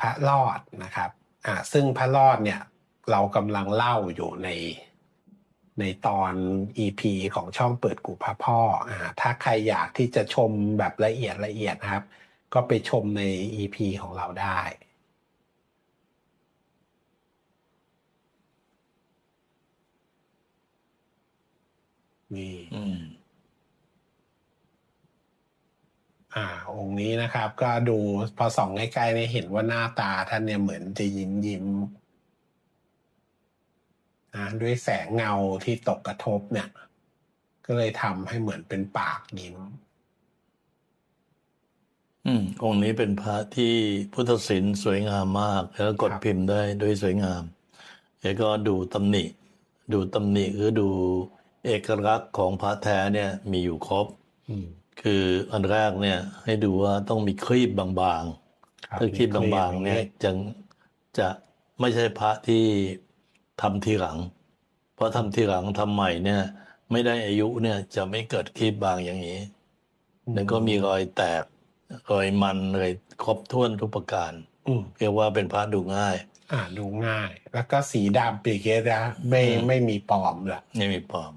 พระรอดนะครับอ่าซึ่งพระรอดเนี่ยเรากำลังเล่าอยู่ในในตอน EP ของช่องเปิดกูพระพ่ออ่าถ้าใครอยากที่จะชมแบบละเอียดละเอียดนะครับ ก็ไปชมใน EP ของเราได้นี่ อ่าองค์นี้นะครับ ก็ดูพอส่องใกล้ๆเนี่ยเห็นว่าหน้าตาท่านเนี่ยเหมือนจะยิ้มยิ้มนะด้วยแสงเงาที่ตกกระทบเนี่ย ก็เลยทำให้เหมือนเป็นปากยิ้ม อืมองค์นี้เป็นพระที่พุทธศิลป์สวยงามมาก แล้วกดพิมพ์ได้ด้วยสวยงาม แล้วก็ดูตำหนิ ดูตำหนิคือดูเอกลักษณ์ของพระแท้เนี่ยมีอยู่ครบอืม คืออันแรกเนี่ยให้ดูว่าต้องมีครีบบางครับๆถ้าครีบบางๆเนี่ยจะจะไม่ใช่พระที่ทำทีหลัง เพราะทำทีหลังทำใหม่เนี่ย ไม่ได้อายุเนี่ยจะไม่เกิดครีบบางอย่างนี้ แล้วก็มีรอยแตกรอยมันเลยครบถ้วนทุกประการอืมเรียกว่าเป็นพระดูง่าย อ่าดูง่าย แล้วก็สีดำปีเกตนะไม่อืมไม่มีปลอมเลยไม่มีปลอม